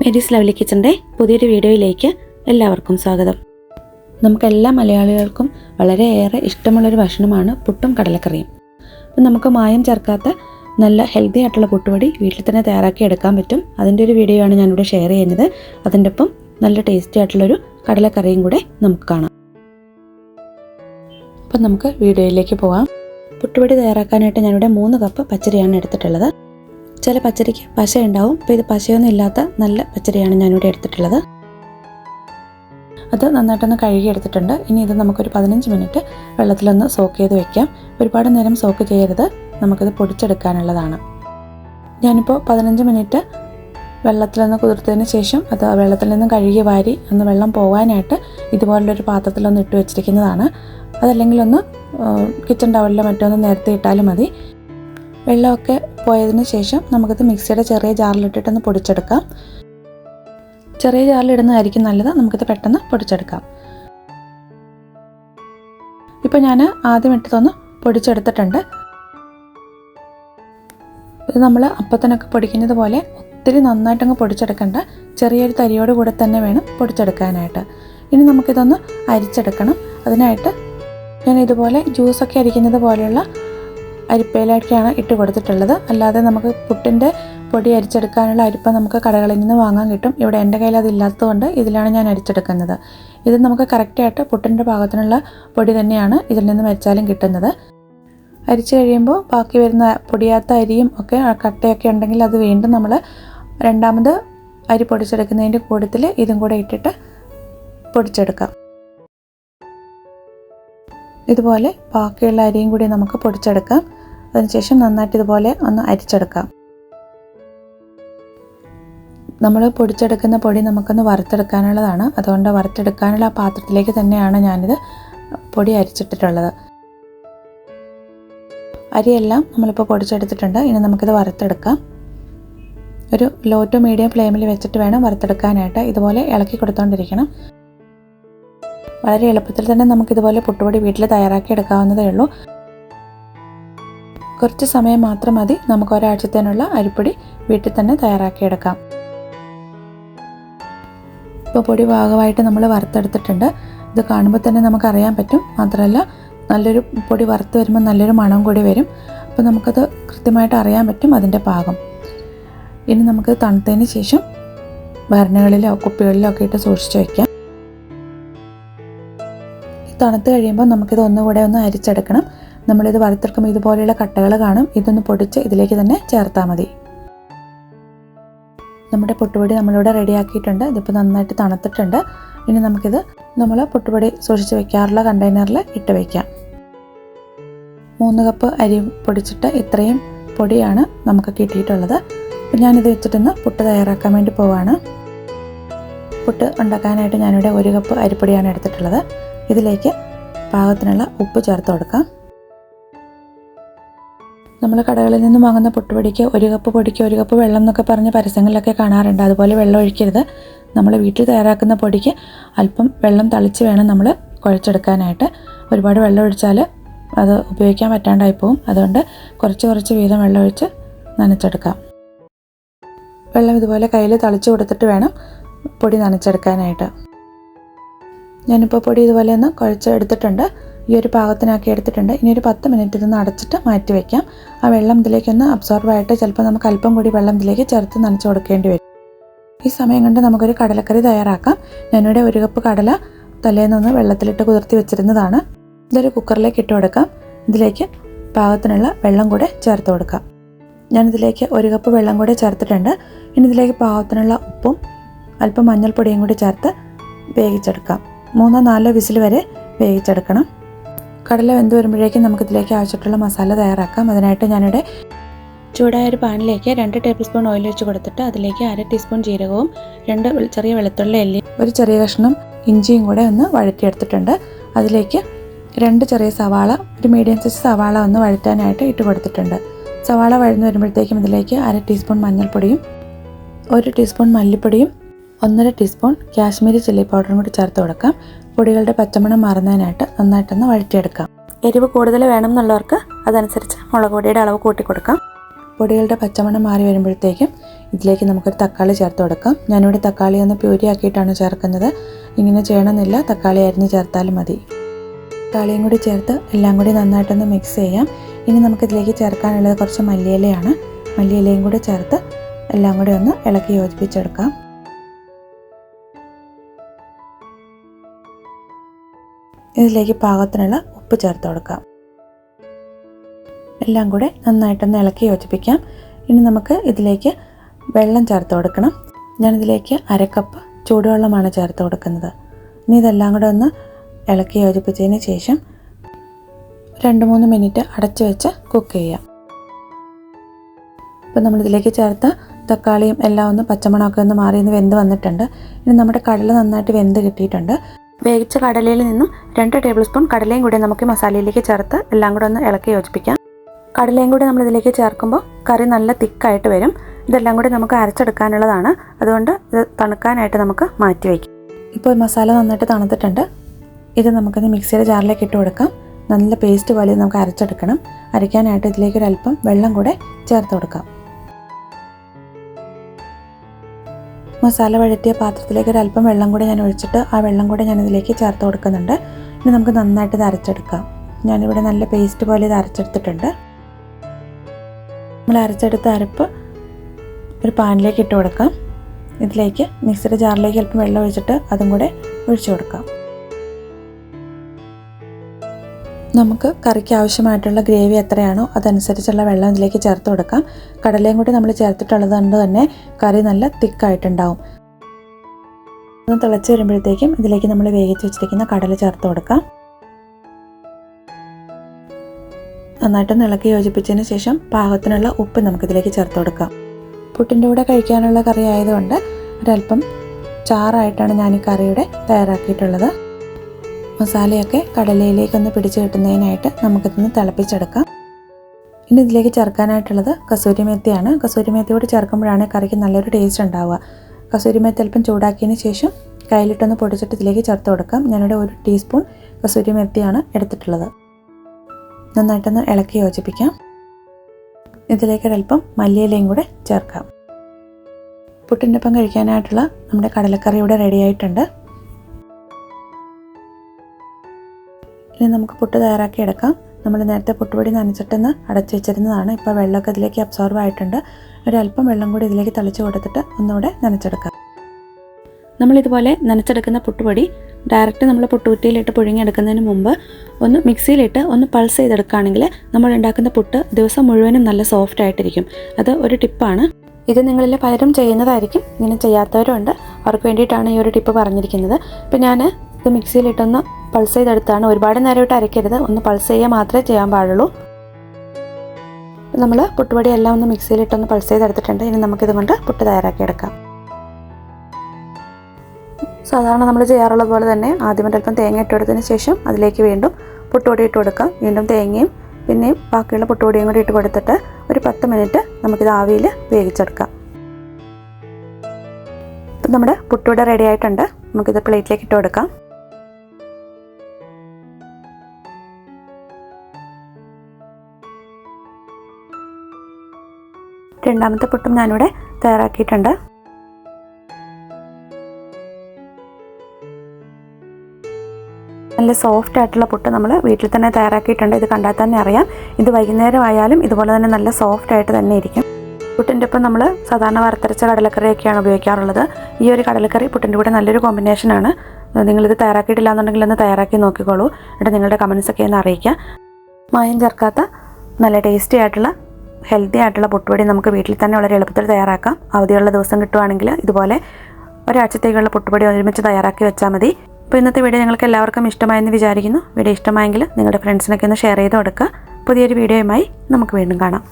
Mary's lovely കിച്ചന്റെ പുതിയൊരു വീഡിയോയിലേക്ക് എല്ലാവർക്കും സ്വാഗതം. നമുക്കെല്ലാ മലയാളികൾക്കും വളരെയേറെ ഇഷ്ടമുള്ളൊരു ഭക്ഷണമാണ് പുട്ടും കടലക്കറിയും. അപ്പം നമുക്ക് മായം ചേർക്കാത്ത നല്ല ഹെൽത്തി ആയിട്ടുള്ള പുട്ടുപൊടി വീട്ടിൽ തന്നെ തയ്യാറാക്കി എടുക്കാൻ പറ്റും. അതിന്റെ ഒരു വീഡിയോ ആണ് ഞാനിവിടെ ഷെയർ ചെയ്യുന്നത്. അതിന്റെ ഒപ്പം നല്ല ടേസ്റ്റി ആയിട്ടുള്ളൊരു കടലക്കറിയും കൂടെ നമുക്ക് കാണാം. അപ്പം നമുക്ക് വീഡിയോയിലേക്ക് പോകാം പുട്ടുപൊടി തയ്യാറാക്കാനായിട്ട് ഞാനിവിടെ മൂന്ന് കപ്പ് പച്ചരിയാണ് എടുത്തിട്ടുള്ളത്. ചില പച്ചരിക്ക് പശ ഉണ്ടാവും അപ്പോൾ ഇത് പശയൊന്നും ഇല്ലാത്ത നല്ല പച്ചരിയാണ് ഞാനിവിടെ എടുത്തിട്ടുള്ളത്. അത് നന്നായിട്ടൊന്ന് കഴുകി എടുത്തിട്ടുണ്ട്. ഇനി ഇത് നമുക്കൊരു പതിനഞ്ച് മിനിറ്റ് വെള്ളത്തിലൊന്ന് സോക്ക് ചെയ്ത് വെക്കാം. ഒരുപാട് നേരം സോക്ക് ചെയ്യരുത്. നമുക്കിത് പൊടിച്ചെടുക്കാനുള്ളതാണ്. ഞാനിപ്പോൾ പതിനഞ്ച് മിനിറ്റ് വെള്ളത്തിൽ വെള്ളത്തിലൊന്ന് കുതിർത്തതിന് ശേഷം അത് വെള്ളത്തിൽ നിന്ന് കഴുകി വാരി ഒന്ന് വെള്ളം പോകാനായിട്ട് ഇതുപോലുള്ളൊരു പാത്രത്തിലൊന്ന് ഇട്ട് വെച്ചിരിക്കുന്നതാണ്. അതല്ലെങ്കിൽ ഒന്ന് കിച്ചൺ ടവലിലോ മറ്റൊന്ന് നേരത്തെ ഇട്ടാലും മതി. വെള്ളമൊക്കെ പോയതിന് ശേഷം നമുക്കിത് മിക്സിയുടെ ചെറിയ ജാറിലിട്ടിട്ടൊന്ന് പൊടിച്ചെടുക്കാം. ചെറിയ ജാറിലിടുന്നതായിരിക്കും നല്ലത്. നമുക്കിത് പെട്ടെന്ന് പൊടിച്ചെടുക്കാം. ഇപ്പോൾ ഞാൻ ആദ്യം ഇട്ടതൊന്ന് പൊടിച്ചെടുത്തിട്ടുണ്ട്. ഇത് നമ്മൾ അപ്പത്തിനൊക്കെ പൊടിക്കുന്നത് പോലെ ഒത്തിരി നന്നായിട്ടങ്ങ് പൊടിച്ചെടുക്കേണ്ട. ചെറിയൊരു തരിയോട് കൂടെ തന്നെ വേണം പൊടിച്ചെടുക്കാനായിട്ട്. ഇനി നമുക്കിതൊന്ന് അരിച്ചെടുക്കണം. അതിനായിട്ട് ഞാൻ ഇതുപോലെ ജ്യൂസൊക്കെ അരിക്കുന്നത് പോലെയുള്ള അരിപ്പയിലൊക്കെയാണ് ഇട്ട് കൊടുത്തിട്ടുള്ളത്. അല്ലാതെ നമുക്ക് പുട്ടിന്റെ പൊടി അരിച്ചെടുക്കാനുള്ള അരിപ്പ നമുക്ക് കടകളിൽ നിന്ന് വാങ്ങാൻ കിട്ടും. ഇവിടെ എന്റെ കയ്യിൽ അതില്ലാത്തതുകൊണ്ട് ഇതിലാണ് ഞാൻ അരിച്ചെടുക്കുന്നത്. ഇത് നമുക്ക് കറക്റ്റായിട്ട് പുട്ടിന്റെ പാകത്തിനുള്ള പൊടി തന്നെയാണ് ഇതിൽ നിന്ന് വെച്ചാലും കിട്ടുന്നത്. അരിച്ച് കഴിയുമ്പോൾ ബാക്കി വരുന്ന പൊടിയാത്ത അരിയും ഒക്കെ കട്ടയൊക്കെ ഉണ്ടെങ്കിൽ അത് വീണ്ടും നമ്മൾ രണ്ടാമത് അരി പൊടിച്ചെടുക്കുന്നതിന്റെ കൂട്ടത്തിൽ ഇതും കൂടെ ഇട്ടിട്ട് പൊടിച്ചെടുക്കാം. ഇതുപോലെ ബാക്കിയുള്ള അരിയും കൂടി നമുക്ക് പൊടിച്ചെടുക്കാം. അതിനുശേഷം നന്നായിട്ട് ഇതുപോലെ ഒന്ന് അരിച്ചെടുക്കാം. നമ്മൾ പൊടിച്ചെടുക്കുന്ന പൊടി നമുക്കൊന്ന് വറുത്തെടുക്കാനുള്ളതാണ്. അതുകൊണ്ട് വറുത്തെടുക്കാനുള്ള ആ പാത്രത്തിലേക്ക് തന്നെയാണ് ഞാനിത് പൊടി അരിച്ചിട്ടിട്ടുള്ളത്. അരിയെല്ലാം നമ്മളിപ്പോൾ പൊടിച്ചെടുത്തിട്ടുണ്ട്. ഇനി നമുക്കിത് വറുത്തെടുക്കാം. ഒരു ലോ ടു മീഡിയം ഫ്ലെയിമിൽ വെച്ചിട്ട് വേണം വറുത്തെടുക്കാനായിട്ട്. ഇതുപോലെ ഇളക്കി കൊടുത്തോണ്ടിരിക്കണം. വളരെ എളുപ്പത്തിൽ തന്നെ നമുക്കിതുപോലെ പുട്ടുപൊടി വീട്ടിൽ തയ്യാറാക്കി എടുക്കാവുന്നതേ ഉള്ളൂ. കുറച്ച് സമയം മാത്രം മതി നമുക്ക് ഒരാഴ്ചത്തേനുള്ള അരിപ്പൊടി വീട്ടിൽ തന്നെ തയ്യാറാക്കിയെടുക്കാം. ഇപ്പോൾ പൊടി ഭാഗമായിട്ട് നമ്മൾ വറുത്തെടുത്തിട്ടുണ്ട്. ഇത് കാണുമ്പോൾ തന്നെ നമുക്കറിയാൻ പറ്റും. മാത്രമല്ല നല്ലൊരു പൊടി വറുത്ത് വരുമ്പോൾ നല്ലൊരു മണം കൂടി വരും. അപ്പോൾ നമുക്കത് കൃത്യമായിട്ട് അറിയാൻ പറ്റും അതിന്റെ പാകം. ഇനി നമുക്ക് തണുത്തതിന് ശേഷം ഭരണകളിലോ കുപ്പികളിലോ ഒക്കെ ഇട്ട് സൂക്ഷിച്ച് വയ്ക്കാം. തണുത്ത് കഴിയുമ്പോൾ നമുക്കിത് ഒന്നുകൂടെ ഒന്ന് അരിച്ചെടുക്കണം. നമ്മളിത് വറുത്തെടുക്കുമ്പോൾ ഇതുപോലെയുള്ള കട്ടകൾ കാണും. ഇതൊന്ന് പൊടിച്ച് ഇതിലേക്ക് തന്നെ ചേർത്താൽ മതി. നമ്മുടെ പൊട്ടുപൊടി നമ്മളിവിടെ റെഡിയാക്കിയിട്ടുണ്ട്. ഇതിപ്പോൾ നന്നായിട്ട് തണുത്തിട്ടുണ്ട്. ഇനി നമുക്കിത് നമ്മൾ പൊട്ടുപൊടി സൂക്ഷിച്ച് വെക്കാറുള്ള കണ്ടെയ്നറിൽ ഇട്ട് വയ്ക്കാം മൂന്ന് കപ്പ് അരി പൊടിച്ചിട്ട് ഇത്രയും പൊടിയാണ് നമുക്ക് കിട്ടിയിട്ടുള്ളത്. അപ്പം ഞാനിത് വെച്ചിട്ടൊന്ന് പുട്ട് തയ്യാറാക്കാൻ വേണ്ടി പോവാണ്. പുട്ട് ഉണ്ടാക്കാനായിട്ട് ഞാനിവിടെ ഒരു കപ്പ് അരിപ്പൊടിയാണ് എടുത്തിട്ടുള്ളത്. ഇതിലേക്ക് പാകത്തിനുള്ള ഉപ്പ് ചേർത്ത് കൊടുക്കാം. നമ്മൾ കടകളിൽ നിന്ന് വാങ്ങുന്ന പൊട്ടുപൊടിക്ക് ഒരു കപ്പ് പൊടിക്ക് ഒരു കപ്പ് വെള്ളം എന്നൊക്കെ പറഞ്ഞ് പരസ്യങ്ങളിലൊക്കെ കാണാറുണ്ട്. അതുപോലെ വെള്ളം ഒഴിക്കരുത്. നമ്മൾ വീട്ടിൽ തയ്യാറാക്കുന്ന പൊടിക്ക് അല്പം വെള്ളം തളിച്ച് വേണം നമ്മൾ കുഴച്ചെടുക്കാനായിട്ട്. ഒരുപാട് വെള്ളം ഒഴിച്ചാൽ അത് ഉപയോഗിക്കാൻ പറ്റാണ്ടായി പോവും. അതുകൊണ്ട് കുറച്ച് കുറച്ച് വീതം വെള്ളം ഒഴിച്ച് നനച്ചെടുക്കാം. വെള്ളം ഇതുപോലെ കയ്യിൽ തളിച്ച് കൊടുത്തിട്ട് വേണം പൊടി നനച്ചെടുക്കാനായിട്ട്. ഞാനിപ്പോൾ പൊടി ഇതുപോലെ ഒന്ന് കുഴച്ചെടുത്തിട്ടുണ്ട്. ഈ ഒരു പാകത്തിനാക്കി എടുത്തിട്ടുണ്ട്. ഇനി ഒരു പത്ത് മിനിറ്റ് ഇതൊന്ന് അടച്ചിട്ട് മാറ്റി വയ്ക്കാം ആ വെള്ളം ഇതിലേക്ക് ഒന്ന് അബ്സോർബ് ആയിട്ട് ചിലപ്പോൾ നമുക്ക് അല്പം കൂടി വെള്ളം ഇതിലേക്ക് ചേർത്ത് നനച്ച് കൊടുക്കേണ്ടി വരും. ഈ സമയം കൊണ്ട് നമുക്കൊരു കടലക്കറി തയ്യാറാക്കാം. ഞാനിവിടെ ഒരു കപ്പ് കടല തലേന്നൊന്ന് വെള്ളത്തിലിട്ട് കുതിർത്തി വെച്ചിരുന്നതാണ്. ഇതൊരു കുക്കറിലേക്ക് ഇട്ട് കൊടുക്കാം. ഇതിലേക്ക് പാകത്തിനുള്ള വെള്ളം കൂടെ ചേർത്ത് കൊടുക്കാം. ഞാനിതിലേക്ക് ഒരു കപ്പ് വെള്ളം കൂടെ ചേർത്തിട്ടുണ്ട്. ഇനി ഇതിലേക്ക് പാകത്തിനുള്ള ഉപ്പും അല്പം മഞ്ഞൾപ്പൊടിയും കൂടി ചേർത്ത് വേവിച്ചെടുക്കാം. മൂന്നോ നാലോ വിസിൽ വരെ വേവിച്ചെടുക്കണം. കടല വെന്ത് വരുമ്പോഴേക്കും നമുക്കിതിലേക്ക് ആവശ്യമായിട്ടുള്ള മസാല തയ്യാറാക്കാം. അതിനായിട്ട് ഞാനിവിടെ ചൂടായ ഒരു പാനിലേക്ക് രണ്ട് ടേബിൾ സ്പൂൺ ഓയിൽ വെച്ച് കൊടുത്തിട്ട് അതിലേക്ക് അര ടീസ്പൂൺ ജീരകവും രണ്ട് ചെറിയ വെളുത്തുള്ളി എല്ലി ഒരു ചെറിയ കഷ്ണം ഇഞ്ചിയും കൂടെ ഒന്ന് വഴറ്റിയെടുത്തിട്ടുണ്ട്. അതിലേക്ക് രണ്ട് ചെറിയ സവാള ഒരു മീഡിയം സൈസ് സവാള ഒന്ന് വഴറ്റാനായിട്ട് ഇട്ട് കൊടുത്തിട്ടുണ്ട്. സവാള വഴന്ന് വരുമ്പോഴത്തേക്കും ഇതിലേക്ക് അര ടീസ്പൂൺ മഞ്ഞൾപ്പൊടിയും ഒരു ടീസ്പൂൺ മല്ലിപ്പൊടിയും ഒന്നര ടീസ്പൂൺ കാശ്മീരി ചില്ലി പൗഡറും കൂടി ചേർത്ത് കൊടുക്കാം. പൊടികളുടെ പച്ചമണം മാറുന്നതിനായിട്ട് നന്നായിട്ടൊന്ന് വഴറ്റിയെടുക്കാം. എരിവ് കൂടുതൽ വേണം എന്നുള്ളവർക്ക് അതനുസരിച്ച് മുളക് പൊടിയുടെ അളവ് കൂട്ടി കൊടുക്കാം പൊടികളുടെ പച്ചമണം മാറി വരുമ്പോഴത്തേക്കും ഇതിലേക്ക് നമുക്കൊരു തക്കാളി ചേർത്ത് കൊടുക്കാം. ഞാനിവിടെ തക്കാളി ഒന്ന് പ്യൂരി ആക്കിയിട്ടാണ് ചേർക്കുന്നത്. ഇങ്ങനെ ചെയ്യണമെന്നില്ല തക്കാളി അരിഞ്ഞ് ചേർത്താലും മതി. തക്കാളിയും കൂടി ചേർത്ത് എല്ലാം കൂടി നന്നായിട്ടൊന്ന് മിക്സ് ചെയ്യാം. ഇനി നമുക്കിതിലേക്ക് ചേർക്കാനുള്ളത് കുറച്ച് മല്ലിയിലയാണ്. മല്ലിയിലയും കൂടി ചേർത്ത് എല്ലാം കൂടി ഒന്ന് ഇളക്കി യോജിപ്പിച്ചെടുക്കാം. ഇതിലേക്ക് പാകത്തിനുള്ള ഉപ്പ് ചേർത്ത് കൊടുക്കാം. എല്ലാം കൂടെ നന്നായിട്ടൊന്ന് ഇളക്കി യോജിപ്പിക്കാം. ഇനി നമുക്ക് ഇതിലേക്ക് വെള്ളം ചേർത്ത് കൊടുക്കണം. ഞാനിതിലേക്ക് അരക്കപ്പ് ചൂടുവെള്ളമാണ് ചേർത്ത് കൊടുക്കുന്നത്. ഇനി ഇതെല്ലാം കൂടെ ഒന്ന് ഇളക്കി യോജിപ്പിച്ചതിന് ശേഷം രണ്ട് മൂന്ന് മിനിറ്റ് അടച്ചു വെച്ച് കുക്ക് ചെയ്യാം. ഇപ്പം നമ്മളിതിലേക്ക് ചേർത്ത തക്കാളിയും എല്ലാം ഒന്ന് പച്ചമണമൊക്കെ ഒന്ന് മാറി ഒന്ന് വെന്ത് വന്നിട്ടുണ്ട്. ഇനി നമ്മുടെ കടല നന്നായിട്ട് വെന്ത് കിട്ടിയിട്ടുണ്ട്. വേവിച്ച കടലയിൽ നിന്നും രണ്ട് ടേബിൾ സ്പൂൺ കടലയും കൂടി നമുക്ക് മസാലയിലേക്ക് ചേർത്ത് എല്ലാം കൂടെ ഒന്ന് ഇളക്കി യോജിപ്പിക്കാം. കടലയും കൂടി നമ്മൾ ഇതിലേക്ക് ചേർക്കുമ്പോൾ കറി നല്ല തിക്കായിട്ട് വരും. ഇതെല്ലാം കൂടി നമുക്ക് അരച്ചെടുക്കാനുള്ളതാണ്. അതുകൊണ്ട് ഇത് തണുക്കാനായിട്ട് നമുക്ക് മാറ്റി വയ്ക്കാം. ഇപ്പോൾ മസാല നന്നായിട്ട് തണുത്തിട്ടുണ്ട്. ഇത് നമുക്കിത് മിക്സിയുടെ ജാറിലേക്ക് ഇട്ട് കൊടുക്കാം. നല്ല പേസ്റ്റ് പോലെ നമുക്ക് അരച്ചെടുക്കണം. അരയ്ക്കാനായിട്ട് ഇതിലേക്ക് ഒരു അല്പം വെള്ളം കൂടെ ചേർത്ത് കൊടുക്കാം. മസാല വഴറ്റിയ പാത്രത്തിലേക്ക് ഒരു അല്പം വെള്ളം കൂടി ഞാൻ ഒഴിച്ചിട്ട് ആ വെള്ളം കൂടി ഞാൻ ഇതിലേക്ക് ചേർത്ത് കൊടുക്കുന്നുണ്ട്. ഇനി നമുക്ക് നന്നായിട്ട് ഇത് അരച്ചെടുക്കാം. ഞാനിവിടെ നല്ല പേസ്റ്റ് പോലെ ഇത് അരച്ചെടുത്തിട്ടുണ്ട്. നമ്മൾ അരച്ചെടുത്ത അരപ്പ് ഒരു പാനിലേക്ക് ഇട്ട് കൊടുക്കാം. ഇതിലേക്ക് മിക്സിയുടെ ജാറിലേക്ക് അല്പം വെള്ളം ഒഴിച്ചിട്ട് അതും കൂടെ ഒഴിച്ചു കൊടുക്കാം. നമുക്ക് കറിക്ക് ആവശ്യമായിട്ടുള്ള ഗ്രേവി എത്രയാണോ അതനുസരിച്ചുള്ള വെള്ളം ഇതിലേക്ക് ചേർത്ത് കൊടുക്കാം. കടലയും കൂടി നമ്മൾ ചേർത്തിട്ടുള്ളത് കൊണ്ട് തന്നെ കറി നല്ല തിക്കായിട്ടുണ്ടാവും. ഒന്ന് തിളച്ച് വരുമ്പോഴത്തേക്കും ഇതിലേക്ക് നമ്മൾ വേവിച്ച് വെച്ചിരിക്കുന്ന കടല ചേർത്ത് കൊടുക്കാം. നന്നായിട്ട് ഇളക്കി യോജിപ്പിച്ചതിന് ശേഷം പാകത്തിനുള്ള ഉപ്പ് നമുക്കിതിലേക്ക് ചേർത്ത് കൊടുക്കാം. പുട്ടിന്റെ കൂടെ കഴിക്കാനുള്ള കറി ആയതുകൊണ്ട് ഒരല്പം ചാറായിട്ടാണ് ഞാൻ ഈ കറിയുടെ തയ്യാറാക്കിയിട്ടുള്ളത്. മസാലയൊക്കെ കടലയിലേക്കൊന്ന് പിടിച്ചു കിട്ടുന്നതിനായിട്ട് നമുക്കിതൊന്ന് തിളപ്പിച്ചെടുക്കാം. ഇനി ഇതിലേക്ക് ചേർക്കാനായിട്ടുള്ളത് കസൂരി മെത്തിയാണ് കസൂരി മെത്തി കൂടി ചേർക്കുമ്പോഴാണ് കറിക്ക് നല്ലൊരു ടേസ്റ്റ് ഉണ്ടാവുക. കസൂരി മെത്തി അല്പം ചൂടാക്കിയതിന് ശേഷം കയ്യിലിട്ടൊന്ന് പൊടിച്ചിട്ട് ഇതിലേക്ക് ചേർത്ത് കൊടുക്കാം. ഞാനിവിടെ ഒരു ടീസ്പൂൺ കസൂരി മെത്തിയാണ് എടുത്തിട്ടുള്ളത്. നന്നായിട്ടൊന്ന് ഇളക്കി യോജിപ്പിക്കാം. ഇതിലേക്ക് ഒരല്പം മല്ലിയിലയും കൂടെ ചേർക്കാം. പുട്ടിന്റെ ഒപ്പം കഴിക്കാനായിട്ടുള്ള നമ്മുടെ കടലക്കറി ഇവിടെ റെഡി ആയിട്ടുണ്ട്. ഇനി നമുക്ക് പുട്ട് തയ്യാറാക്കി എടുക്കാം. നമ്മൾ നേരത്തെ പുട്ടുപൊടി നനച്ചിട്ടെന്ന് അടച്ചു വെച്ചിരുന്നതാണ്. ഇപ്പോൾ വെള്ളമൊക്കെ ഇതിലേക്ക് അബ്സോർവ് ആയിട്ടുണ്ട്. ഒരല്പം വെള്ളം കൂടി ഇതിലേക്ക് തളിച്ച് കൊടുത്തിട്ട് ഒന്നുകൂടെ നനച്ചെടുക്കാം. നമ്മളിതുപോലെ നനച്ചെടുക്കുന്ന പുട്ടുപൊടി ഡയറക്റ്റ് നമ്മൾ പുട്ടുകുറ്റിയിലിട്ട് പുഴുങ്ങിയെടുക്കുന്നതിന് മുമ്പ് ഒന്ന് മിക്സിയിലിട്ട് ഒന്ന് പൾസ് ചെയ്തെടുക്കുകയാണെങ്കിൽ നമ്മൾ ഉണ്ടാക്കുന്ന പുട്ട് ദിവസം മുഴുവനും നല്ല സോഫ്റ്റ് ആയിട്ടിരിക്കും. അത് ഒരു ടിപ്പാണ് ഇത് നിങ്ങളിൽ പലരും ചെയ്യുന്നതായിരിക്കും. ഇങ്ങനെ ചെയ്യാത്തവരുണ്ട്. അവർക്ക് വേണ്ടിയിട്ടാണ് ഈ ഒരു ടിപ്പ് പറഞ്ഞിരിക്കുന്നത്. ഇപ്പം ഞാൻ ഇത് മിക്സിയിലിട്ടൊന്ന് പൾസ് ചെയ്തെടുത്താണ്. ഒരുപാട് നേരമായിട്ട് അരയ്ക്കരുത്. ഒന്ന് പൾസ് ചെയ്യുക മാത്രമേ ചെയ്യാൻ പാടുള്ളൂ. നമ്മൾ പുട്ടുപൊടി എല്ലാം ഒന്ന് മിക്സിയിലിട്ടൊന്ന് പൾസ് ചെയ്തെടുത്തിട്ടുണ്ട്. ഇനി നമുക്കിത് കൊണ്ട് പുട്ട് തയ്യാറാക്കിയെടുക്കാം. സാധാരണ നമ്മൾ ചെയ്യാറുള്ളത് പോലെ തന്നെ ആദ്യം ഒരല്പം തേങ്ങ ഇട്ടെടുത്തതിന് ശേഷം അതിലേക്ക് വീണ്ടും പുട്ടുപൊടി ഇട്ട് കൊടുക്കാം. വീണ്ടും തേങ്ങയും പിന്നെയും ബാക്കിയുള്ള പുട്ടുപൊടിയും കൂടി ഇട്ട് കൊടുത്തിട്ട് ഒരു പത്ത് മിനിറ്റ് നമുക്കിത് ആവിയിൽ വേവിച്ചെടുക്കാം. നമ്മുടെ പുട്ടുപൊടി റെഡി ആയിട്ടുണ്ട്. നമുക്കിത് പ്ലേറ്റിലേക്ക് ഇട്ട് കൊടുക്കാം. രണ്ടാമത്തെ പുട്ടും ഞാനിവിടെ തയ്യാറാക്കിയിട്ടുണ്ട്. നല്ല സോഫ്റ്റ് ആയിട്ടുള്ള പുട്ട് നമ്മൾ വീട്ടിൽ തന്നെ തയ്യാറാക്കിയിട്ടുണ്ട്. ഇത് കണ്ടാൽ തന്നെ അറിയാം. ഇത് വൈകുന്നേരം ആയാലും ഇതുപോലെ തന്നെ നല്ല സോഫ്റ്റ് ആയിട്ട് തന്നെ ഇരിക്കും. പുട്ടിന്റെ ഒപ്പം നമ്മൾ സാധാരണ വറുത്തരച്ച കടലക്കറിയൊക്കെയാണ് ഉപയോഗിക്കാറുള്ളത്. ഈ ഒരു കടലക്കറി പുട്ടിന്റെ കൂടെ നല്ലൊരു കോമ്പിനേഷനാണ് നിങ്ങളിത് തയ്യാറാക്കിയിട്ടില്ല എന്നുണ്ടെങ്കിൽ ഒന്ന് തയ്യാറാക്കി നോക്കിക്കോളൂ. എന്നിട്ട് നിങ്ങളുടെ കമൻസൊക്കെ ഒന്ന് അറിയിക്കുക. മായം ചേർക്കാത്ത നല്ല ടേസ്റ്റി ആയിട്ടുള്ള ഹെൽത്തി ആയിട്ടുള്ള പൊട്ടുപൊടി നമുക്ക് വീട്ടിൽ തന്നെ വളരെ എളുപ്പത്തിൽ തയ്യാറാക്കാം. അവധിയുള്ള ദിവസം കിട്ടുവാണെങ്കിൽ ഇതുപോലെ ഒരാഴ്ചത്തേക്കുള്ള പൊട്ടുപൊടി ഒരുമിച്ച് തയ്യാറാക്കി വെച്ചാൽ മതി. അപ്പോൾ ഇന്നത്തെ വീഡിയോ നിങ്ങൾക്ക് എല്ലാവർക്കും ഇഷ്ടമായെന്ന് വിചാരിക്കുന്നു. വീഡിയോ ഇഷ്ടമായെങ്കിൽ നിങ്ങളുടെ ഫ്രണ്ട്സിനൊക്കെ ഒന്ന് ഷെയർ ചെയ്ത് കൊടുക്കുക. പുതിയൊരു വീഡിയോയുമായി നമുക്ക് വീണ്ടും കാണാം.